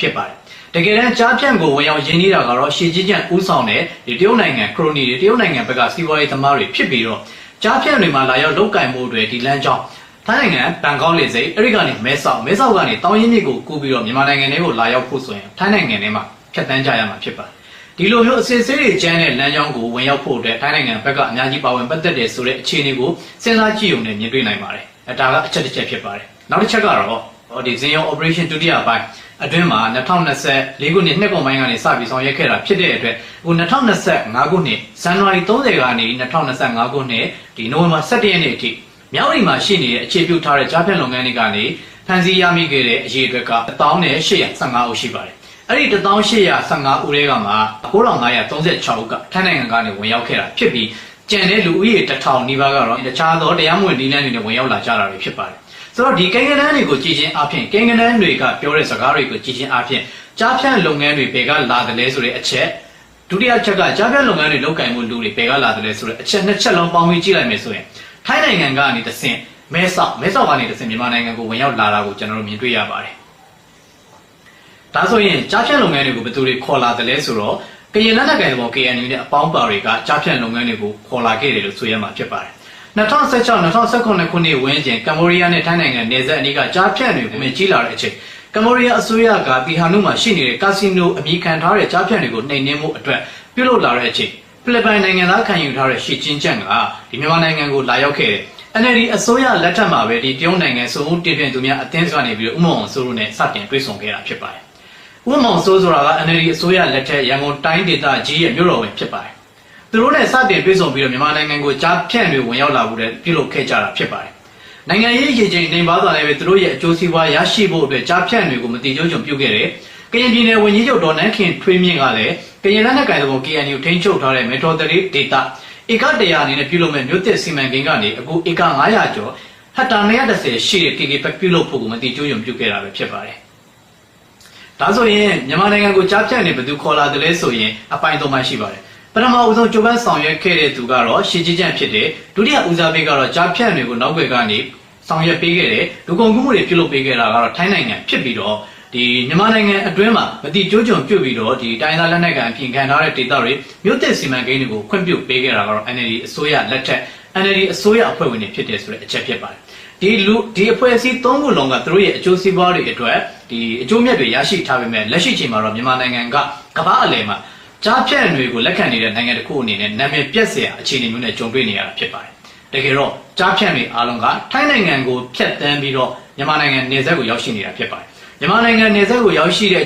ဖြစ်ပါတယ်တကယ်တမ်းကြားဖြန့်ကိုဝင်ရောက်ရင်းနှီးတာကတော့ရှေကြီးကျန့်ဦးဆောင်တဲ့ဒီတရုတ်နိုင်ငံခရိုနီတွေတရုတ်နိုင်ငံဘက်ကစီးပွားရေးသမားတွေဖြစ်ပြီးတော့ကြားဖြန့်တွေမှာလာရောက်လုတ်ကင်မှုတွေဒီလမ်းကြောင်းထိုင်းနိုင်ငံဘန်ကောက်လေဆိပ်အဲ့ဒီကနေမဲဆောက်မဲဆောက်ကနေတောင်ရင်းမြစ်ကိုကူးပြီးတော့မြန်မာနိုင်ငံထဲကိုလာရောက်ဖို့ဆိုရင်ထိုင်းနိုင်ငံထဲမှာဖြတ်တန်းကြရမှာဖြစ်ပါတယ်ဒီလိုမျိုးအစစ်အဆေးတွေကျန်းတဲ့လမ်းကြောင်းကိုဝင်ရောက်ဖို့အတွက်ထိုင်းနိုင်ငံဘက်ကအများကြီးပါဝင်ပတ်သက်တယ်ဆိုတဲ့အခြေအနေကိုစဉ်းစားကြည့်ုံနဲ့မြင်တွေ့နိုင်ပါတယ်အဲဒါကအချက်တစ်ချက်ဖြစ်ပါတယ်နောက်တစ်ချက်ကတော့ ဟောဒီဇင်ယော operation ဒုတိယပိုင်းအတွင်းမှာ2024ခုနှစ်နှစ်ကုန်ပိုင်းကနေစပြီးဆောင်ရွက်ခဲ့တာဖြစ်တဲ့အတွက်ဟို2025ခုနှစ်ဇန်နဝါရီ30ကနေ2025ခုနှစ်ဒီနိုဝင်ဘာ17ရက်နေ့အထိမြောက်ရီမှာရှိနေတဲ့အခြေပြုထားတဲ့ကြားဖြတ်လုပ်ငန်းတွေကနေဖန်စီရမိခဲ့တဲ့အရေးအတွက်က1815ဦးရှိပါတယ်အဲ့ဒီ1815ဦးတွေကမှ9536ဦးကထိုင်းနိုင်ငံကနေဝင်ရောက်ခဲ့တာဖြစ်ပြီးကျန်တဲ့လူဦးရေ1000နီးပါးကတော့တခြားသောတရားမဝင်နည်းလမ်းတွေနဲ့ဝင်ရောက်လာကြတာတွေဖြစ်ပါတယ် ဆိုတော့ဒီကိန်းဂဏန်းတွေကိုကြည်ချင်းအဖြစ်ကိန်းဂဏန်းတွေကပြောတဲ့စကားတွေကိုကြည်ချင်းအဖြစ်ကြားဖြန့်လုပ်ငန်းတွေဘယ်ကလာတယ်လဲဆိုတဲ့အချက်ဒုတိယချက်ကကြားဖြန့်လုပ်ငန်းတွေလုပ်ကင်မှုလူတွေဘယ်ကလာတယ်လဲဆိုတဲ့အချက်နှစ်ချက်လုံးပေါင်းပြီးကြည့်လိုက်မယ်ဆိုရင်ထိုင်းနိုင်ငံကနေတဆင့်မဲဆောက်မဲဆောက်ကနေတဆင့်မြန်မာနိုင်ငံကိုဝင်ရောက်လာတာကိုကျွန်တော်တို့မြင်တွေ့ရပါတယ်ဒါဆိုရင်ကြားဖြန့်လုပ်ငန်းတွေကိုဘယ်သူတွေခေါ်လာတယ်လဲဆိုတော့ကရင်လက်နက်ကိုင်ပေါ် KNU နဲ့အပေါင်းပါတွေကကြားဖြန့်လုပ်ငန်းတွေကိုခေါ်လာခဲ့တယ်လို့ဆိုရမှာဖြစ်ပါတယ် 2016-2019ခုနှစ်ဝန်းကျင်ကမ္ဘောဒီးယားနဲ့ထိုင်းနိုင်ငံနယ်စပ်အနီးကကြားဖြန့်တွေဝင်ကြီးလာတဲ့အချိန်ကမ္ဘောဒီးယားအစိုးရကပီဟာနုမှာရှိနေတဲ့ကာစီနိုအမည်ခံထားတဲ့ကြားဖြန့်တွေကိုနှိမ်နင်းမှုအတွက်ပြုလုပ်လာတဲ့အချိန်ဖိလစ်ပိုင်နိုင်ငံသားခံယူထားတဲ့ရှီကျင်းကျန့်ကဒီမြန်မာနိုင်ငံကိုလာရောက်ခဲ့တယ် NLD အစိုးရလက်ထက်မှာပဲဒီပြုံးနိုင်ငံစုံဦးတင်ပြသူများအသင်းကနေပြီးတော့ဥမ္မောင်ဆိုးတို့နဲ့စတင်တွေ့ဆုံခဲ့တာဖြစ်ပါတယ်။ဥမ္မောင်ဆိုးဆိုတာက NLD အစိုးရလက်ထက်ရန်ကုန်တိုင်းဒေသကြီးရဲ့မြို့တော်ဝင်ဖြစ်ပါတယ်။ သူတို့နဲ့စတင်တွေ့ဆုံပြီးတော့မြန်မာနိုင်ငံကိုကြားဖြန့်တွေဝင်ရောက်လာဖို့တဲ့ပြုလုပ်ခဲ့ကြတာဖြစ်ပါတယ်။နိုင်ငံရေးရည်ချင်းနေပါသွားလည်းပဲသူတို့ရဲ့အကျိုးစီးပွားရရှိဖို့အတွက်ကြားဖြန့်တွေကိုမတိကျုံပြုခဲ့တယ်။ကရင်ပြည်နယ်ဝန်ကြီးချုပ်ဒေါ်နန်းခင်ထွေးမြင့်ကလည်းကရင်လက်နက်ကိုင်တဲ့ဘုံ KNU ထိန်းချုပ်ထားတဲ့မေထရိုသရီဒေတာဧက100အနေနဲ့ပြုလုပ်မဲ့မြို့သစ်စီမံကိန်းကနေအခုဧက900ကျော်ဟက်တာ130ရှိတဲ့ KK ပပြုလုပ်ဖို့ကိုမတိကျုံပြုခဲ့တာပဲဖြစ်ပါတယ်။ဒါဆိုရင်မြန်မာနိုင်ငံကိုကြားဖြတ်နေဘယ်သူခေါ်လာတယ်လဲဆိုရင်အပိုင်းသုံးပိုင်းရှိပါတယ်။ ပထမဦးဆုံးကြိုးပမ်းဆောင်ရွက်ခဲ့တဲ့သူကတော့ရှေကြီးကျန့်ဖြစ်တယ်။ဒုတိယဦးစားပေးကတော့ကြားဖြတ်တွေကိုနောက်ွယ်ကနေဆောင်ရွက်ပေးခဲ့တယ်။လူကုန်ကူးမှုတွေပြုလုပ်ပေးခဲ့တာကတော့ထိုင်းနိုင်ငံဖြစ်ပြီးတော့ဒီမြန်မာနိုင်ငံအတွင်းမှာမတိကျုံပြုတ်ပြီးတော့ဒီတိုင်းသားလက်နက်ကန်ပြင်ခံထားတဲ့ဒေသတွေမြို့သစ်စီမံကိန်းတွေကိုခွင့်ပြုပေးခဲ့တာကတော့ NLD အစိုးရလက်ထက် NLD အစိုးရအဖွဲ့ဝင်တွေဖြစ်တယ်ဆိုတဲ့အချက်ဖြစ်ပါတယ်ဒီလူဒီအဖွဲ့အစည်းသုံးခုလုံးကသူတို့ရဲ့အကျိုးစီးပွားတွေအတွက်ဒီအကျိုးမြတ်တွေရရှိထားပေမဲ့လက်ရှိချိန်မှာတော့မြန်မာနိုင်ငံကကမ္ဘာအလယ်မှာ ကြားဖြန့်တွေကိုလက်ခံနေတဲ့နိုင်ငံတစ်ခုအနေနဲ့နာမည်ပြက်စရာအခြေအနေမျိုးနဲ့ကြုံတွေ့နေရတာဖြစ်ပါတယ်တကယ်တော့ကြားဖြန့်တွေအားလုံးကထိုင်းနိုင်ငံကိုဖျက်ဆီးပြီးတော့မြန်မာနိုင်ငံနေဆက်ကိုရောက်ရှိနေတာဖြစ်ပါတယ်မြန်မာနိုင်ငံနယ်စပ်ကိုရောက်ရှိတဲ့